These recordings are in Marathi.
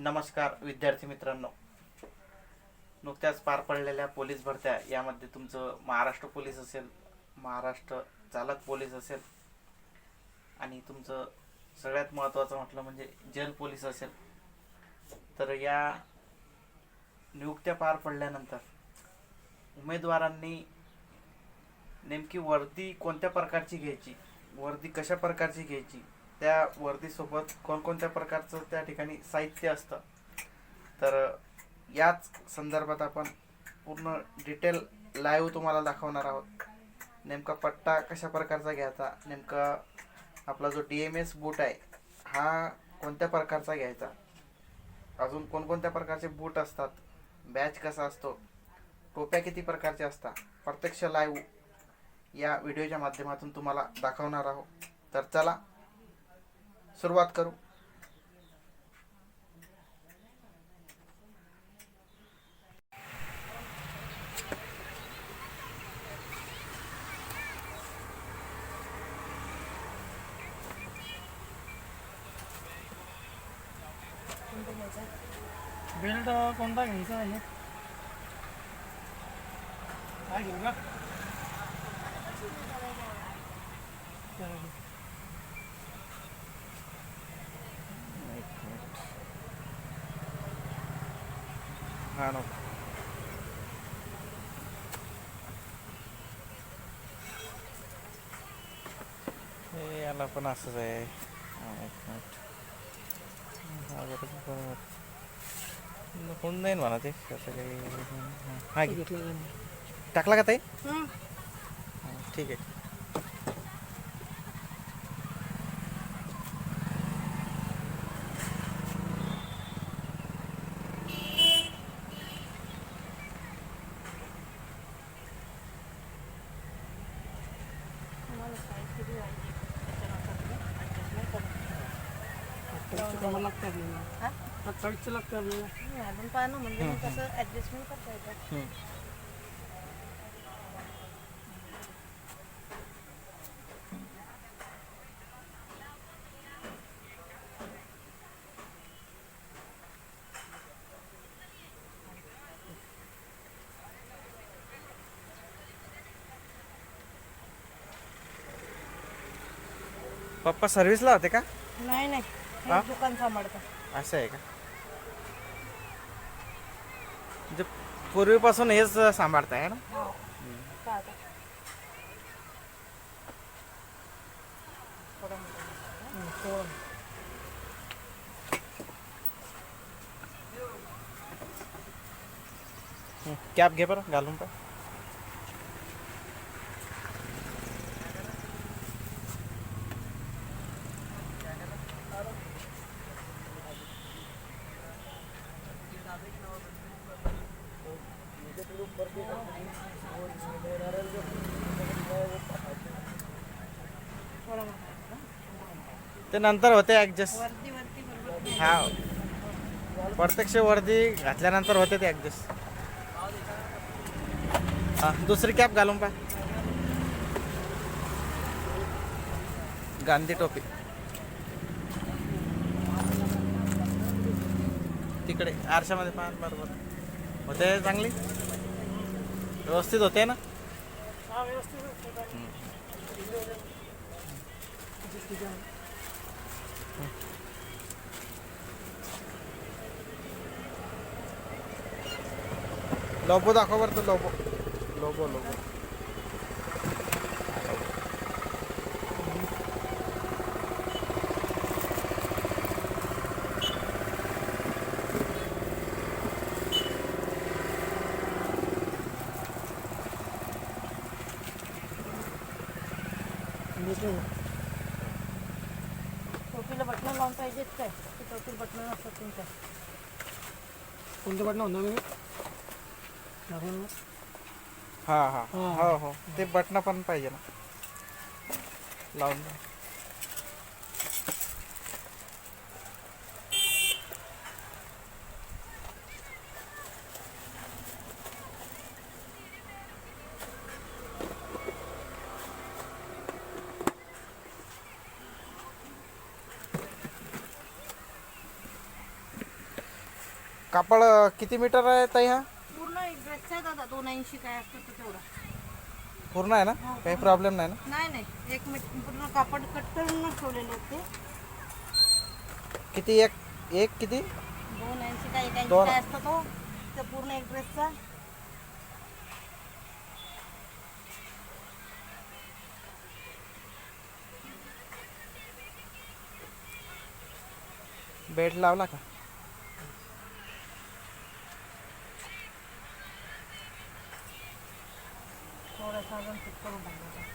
नमस्कार विद्यार्थी मित्रांनो. नुकत्याच पार पडलेल्या पोलीस भरत्या यामध्ये तुमचं महाराष्ट्र पोलीस असेल महाराष्ट्र चालक पोलीस असेल आणि तुमचं सगळ्यात महत्त्वाचं म्हटलं म्हणजे जल पोलीस असेल. तर या नियुक्त्या पार पडल्यानंतर उमेदवारांनी नेमकी वर्दी कोणत्या प्रकारची घ्यायची? वर्दी कशा प्रकारची घ्यायची? त्या वर्दीसोबत कोणकोणत्या प्रकारचं त्या ठिकाणी साहित्य असतं? तर याच संदर्भात आपण पूर्ण डिटेल लाईव्ह तुम्हाला दाखवणार आहोत. नेमका पट्टा कशा प्रकारचा घ्यायचा? नेमका आपला जो डी एम एस बूट आहे हा कोणत्या प्रकारचा घ्यायचा? अजून कोणकोणत्या प्रकारचे बूट असतात? बॅच कसा असतो? टोप्या किती प्रकारच्या असतात? प्रत्यक्ष लाईव्ह या व्हिडिओच्या माध्यमातून तुम्हाला दाखवणार आहोत. तर चला सुरुवात करू. बेल्ट कोणता घ्यायचा आहे काय घेऊ का चालेल. हे याला पण असंच आहे. होऊन जाईल म्हणा ते कसं काही हा. घेतलं? टाकला का ताई ठीक आहे लागतं आपल्याला हा? अठ्ठावीसचं लागतं आपल्याला अजून पाहा ना म्हणजे मग कसं ऍडजस्टमेंट करता येतं. हम्म. पप्पा सर्व्हिसला होते का? नाही नाही. हे? दुकान सांभाळतं असं आहे का? म्हणजे पूर्वीपासून हेच सांभाळताय ना? हो. थोडं मोठं. कॅप घे बरं घालून पण ते नंतर होते ॲडजस्ट हा. प्रत्यक्ष वर्दी घातल्यानंतर होते ते ॲडजस्ट हा दुसरी कॅप घालून पा गांधी टोपी. तिकडे आरशामध्ये पहा बरोबर. होते चांगली? व्यवस्थित होते ना? हा व्यवस्थित. लोबो दाखव बरं तर लोबो. लोबो लोबो. टोपीला बटणं लावून पाहिजेत काय ते टोपीला बटणं नसतात तुमच्या कोणतं बटणं होणार नाही दाखवा ना. हा हा हा. हो हो ते बटणं पण पाहिजे ना लावून द्या. कापड किती मीटर आहे ताई हा? पूर्ण एक ड्रेसचा आहे दादा दोन ऐंशी काय असतं तो तेवढा. पूर्ण आहे ना? काही प्रॉब्लेम नाही ना? नाही नाही. एक मीट पूर्ण कापड कट करून ठेवलेले होते किती एक एक किती? दोन ऐंशी काय एक ऐंशी दोन. काय असतं तो? ते पूर्ण एक ड्रेसचा बेड लावला का थोडासा अजून फिट करून टाकायचा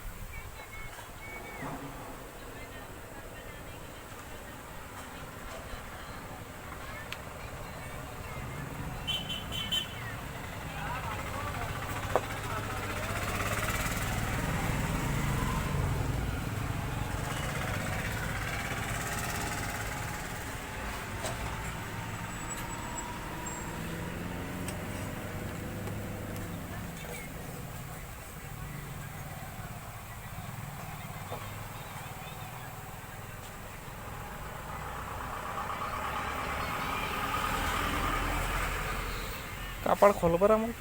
कापड खोल बरं मग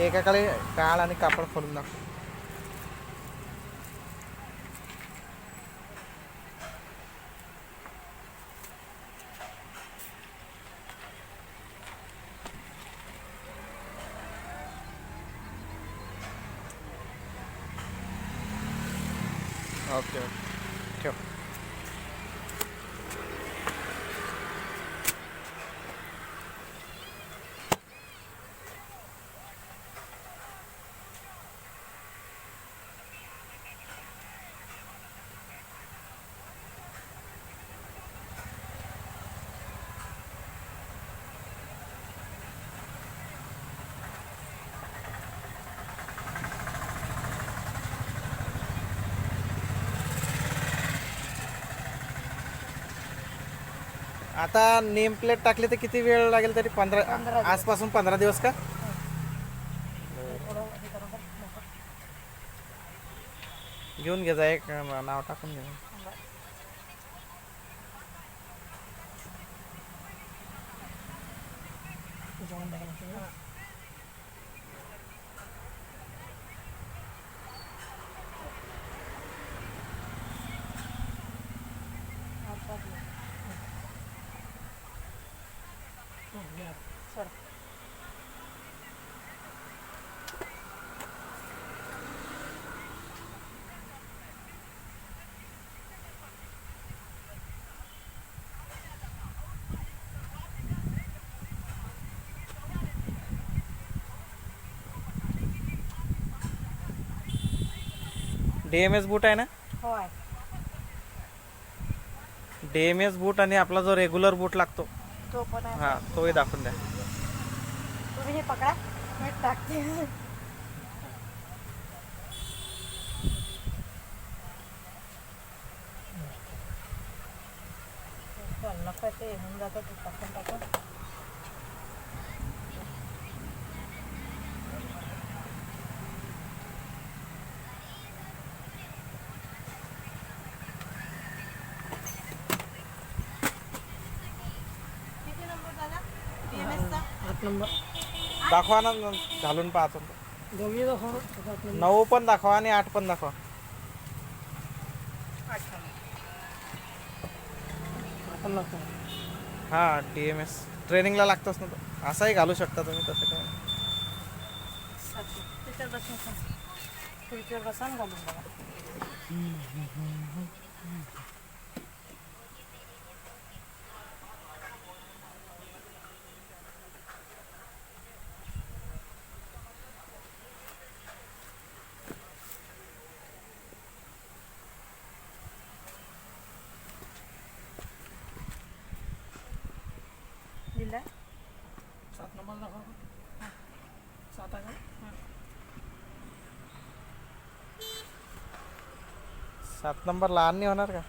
एकाकडे काळ आणि कापड खोलून दाखव ओके ओके आता नेम प्लेट टाकली तर किती वेळ लागेल तरी पंधरा. आजपासून पंधरा दिवस का. घेऊन घे जा एक नाव टाकून घे जेवण बघा आता घे. Sir D M S boot आहे ना? होय. डी एम एस बूट आणि आपला जो रेग्युलर बूट लागतो. तो पण आहे. हा तोही दाखवून द्या. तुम्ही हे पकडा. मी टाकते. नका ते होऊन जातं टाकून टाकून किती नंबर दादा PMS चा आठ नंबर दाखवा ना घालून पाहतो दोघी दाखवा. नऊ पण दाखवा आणि आठ पण दाखवा. हा डी एम एस ट्रेनिंगला लागतोच ना तो. असाही घालू शकता तुम्ही तसं काय त्याच्यावर बसून खा. खुर्चीवर बसा आणि घालून बघा दिलाय सात नंबर दाखवा सात आहे का सात नंबर लहान नाही होणार का?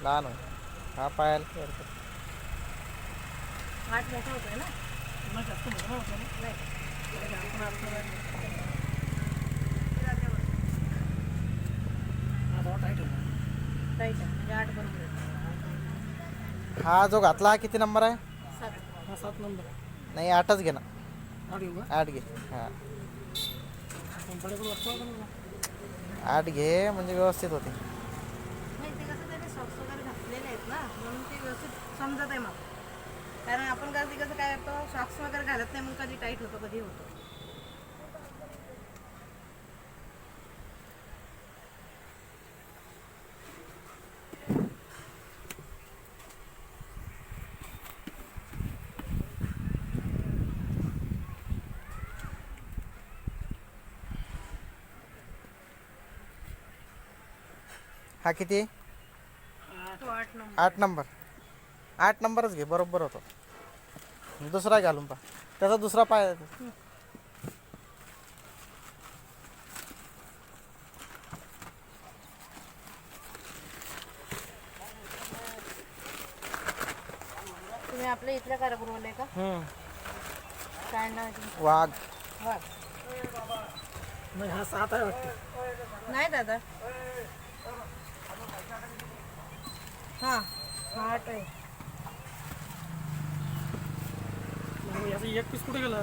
लहान होईल. हा पायाला काही हरकत नाही. आठ मोठा होतोय ना? पुन्हा जास्त मोठा होता ना? नाही. त्याला आपण आपल्याला ते जाते वर. हा आहे. म्हणजे आठ बरोबर आहे हा जो घातला हा किती नंबर आहे? सात. हा सात नंबर. आहे नाही आठच घे ना. आठ घेऊ का? आठ घे. हां. कंपनीकडे वाटतो का मला आठ घे म्हणजे व्यवस्थित होते. नाही ते कसं त्याने सॉक्स वगैरे घातलेले आहेत ना म्हणून ते व्यवस्थित समजत आहे मग कारण आपण कधी कसं काय करतो सॉक्स वगैरे घालत नाही मग कधी टाईट होतो कधी होतो. हा किती? आठ नंबर. आठ नंबर आठ नंबरच घे बरोबर होतो. दुसरा घालून पा त्याचा दुसरा पाय तुम्ही आपल्या इथल्या कारागृहाला आहे का? हम्म. काय नाव आहे तुमचं? वाघ. वाघ. नाही हा सात आहे वाटते. नाही दादा. हां हा आठ आहे. मग याचा एक पीस कुठे गेला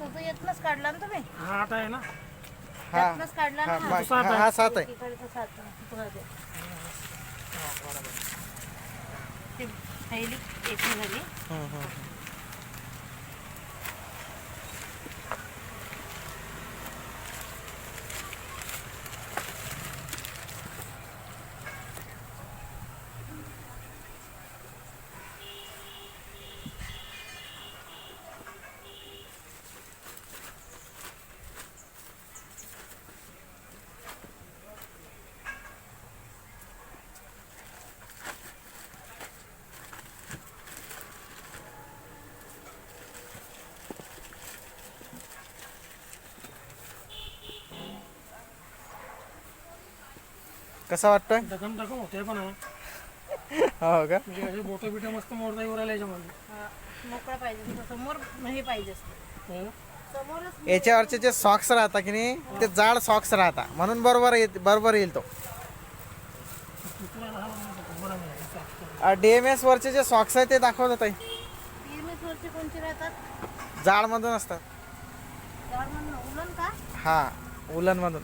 तो तो येतनच काढला ना तुम्ही. हा आठ आहे ना. हा यातनंच काढला हा ना मा- सात हा आहे. हा सात आहे. एकीकडे सात तुला दे. ते पहिली एक झाली हम्म, हम्म. कसा वाटतोय? होते पण हो. का? म्हणजे असे बोटं बिटं मस्त मोडता येऊ राहिले याच्यामध्ये. हा, मोकळा पाहिजे तसं समोर हे पाहिजे. हो. समोरच याच्यावरचे जे सॉक्स राहतात की नाही ते जाड सॉक्स राहतात म्हणून बरोबर येत बरोबर येईल तो. तुला राहिला नाही बरं नाही असं असतं. डी एम एस वरचे जे सॉक्स आहे ते पीएमएस वरचे कोणते राहतात? जाडमधून असतात. त्यावर म्हणून उलन का? हा उलनमधून.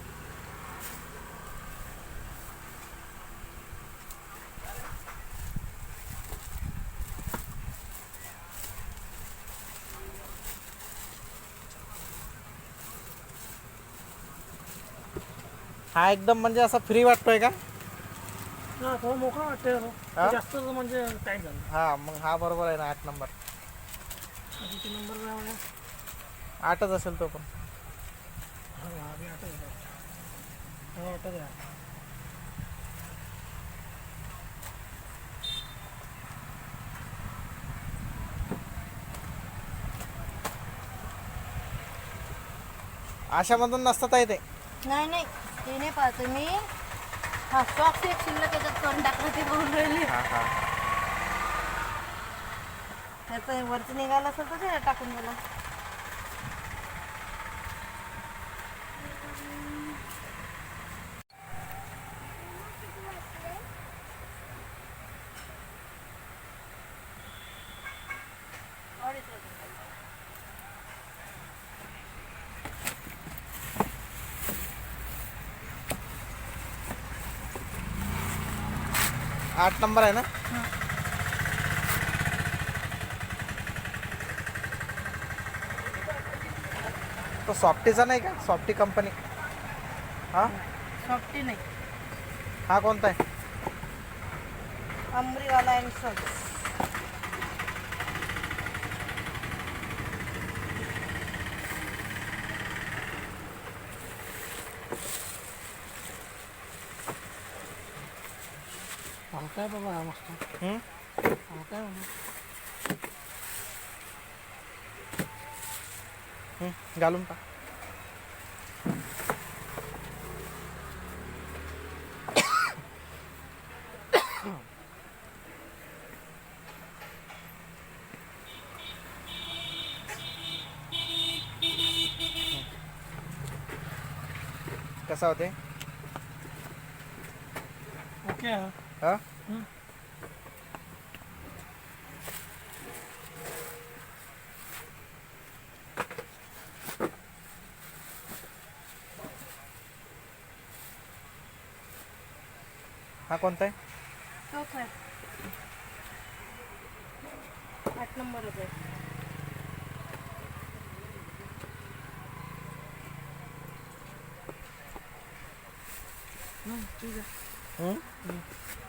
हा एकदम म्हणजे असा फ्री वाटतोय का? हा थोडं मोकळा वाटते हा? जास्त म्हणजे झालं हा मग हा बरोबर आहे ना आठ नंबर आठच असेल तो पण. हा हा बी आठच आहे हा आठच आहे अशामधून नसतात आहे ते. नाही नाही. ते नाही पाहतो मी. हा सॉक्स एक शिल्लक याच्यात करून टाकलं ते बोलून राहिली. हा हा. त्याचं वरचं निघालं असेल तर ते टाकून गेला आठ नंबर आहे ना? तो सॉफ्टीचा नाही का? सॉफ्टी कंपनी हा? सॉफ्टी नाही. हा कोणता आहे? अमरीवाला अँड हलका आहे बाबा हा मस्त हम्म? हलका आहे बाबा. हम्म, घालून पा कसा होते ओके हा हा कोणता आहे चौथा आहे आठ नंबरच आहे ठीक आहे